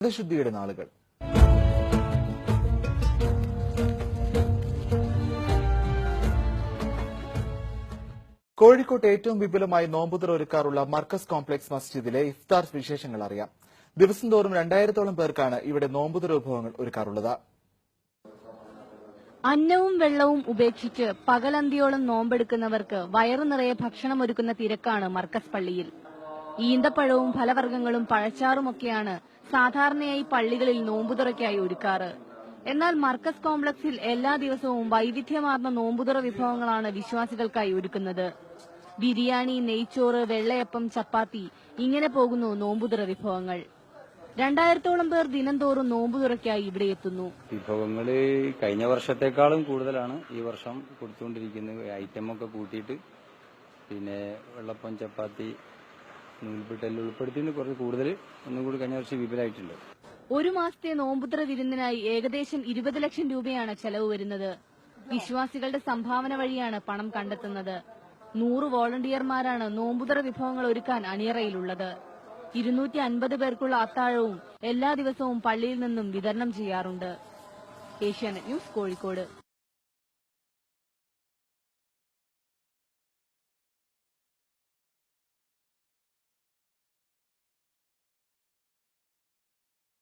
വ്രതശുദ്ധിയുടെ നാളുകൾ കോഴിക്കോട്ട് ഏറ്റവും വിപുലമായി നോമ്പുതുറ ഒരുക്കാറുള്ള മർക്കസ് കോംപ്ലക്സ് മസ്ജിദിലെ ഇഫ്താർ വിശേഷങ്ങൾ അറിയാം ദിവസം തോറും രണ്ടായിരത്തോളം പേർക്കാണ് ഇവിടെ നോമ്പുതുറ വിഭവങ്ങൾ ഒരുക്കാറുള്ളത്. അന്നവും വെള്ളവും ഉപേക്ഷിച്ച് പകലന്തിയോളം നോമ്പെടുക്കുന്നവർക്ക് വയറു നിറയെ ഭക്ഷണം ഒരുക്കുന്ന തിരക്കാണ് മർക്കസ് പള്ളിയിൽ. ഈന്തപ്പഴവും ഫലവർഗങ്ങളും പഴച്ചാറുമൊക്കെയാണ് സാധാരണയായി പള്ളികളിൽ നോമ്പുതുറയ്ക്കായി ഒരുക്കാറ്. എന്നാൽ മർക്കസ് കോംപ്ലക്സിൽ എല്ലാ ദിവസവും വൈവിധ്യമാർന്ന നോമ്പുതുറ വിഭവങ്ങളാണ് വിശ്വാസികൾക്കായി ഒരുക്കുന്നത്. ബിരിയാണി നെയ്ച്ചോറ് വെള്ളയപ്പം ചപ്പാത്തി ഇങ്ങനെ പോകുന്നു നോമ്പുതുറ വിഭവങ്ങൾ. രണ്ടായിരത്തോളം പേർ ദിനംതോറും നോമ്പുതുറയ്ക്കായി ഇവിടെ എത്തുന്നു. വിഭവങ്ങൾ കഴിഞ്ഞ വർഷത്തെക്കാളും കൂടുതലാണ്. ഈ വർഷം കൊടുത്തുകൊണ്ടിരിക്കുന്നത് ഐറ്റമൊക്കെ കൂട്ടിയിട്ട് പിന്നെ വെള്ളപ്പം ചപ്പാത്തി നൂൽപ്പെട്ടെല്ലാം ഉൾപ്പെടുത്തിയിട്ട് കുറച്ച് കൂടുതൽ ഒന്നും കൂടി കഴിഞ്ഞ വർഷം ഒരു മാസത്തെ നോമ്പുത്ര വിരുന്നിനായി ഏകദേശം ഇരുപത് ലക്ഷം രൂപയാണ് ചെലവ് വരുന്നത്. വിശ്വാസികളുടെ സംഭാവന വഴിയാണ് പണം കണ്ടെത്തുന്നത്. നൂറ് വോളണ്ടിയർമാരാണ് നോമ്പുതറ വിഭവങ്ങൾ ഒരുക്കാൻ അണിയറയിലുള്ളത്. ഇരുന്നൂറ്റി അൻപത് പേർക്കുള്ള അത്താഴവും എല്ലാ ദിവസവും പള്ളിയിൽ നിന്നും വിതരണം ചെയ്യാറുണ്ട്. ഏഷ്യാനെറ്റ് ന്യൂസ് കോഴിക്കോട്.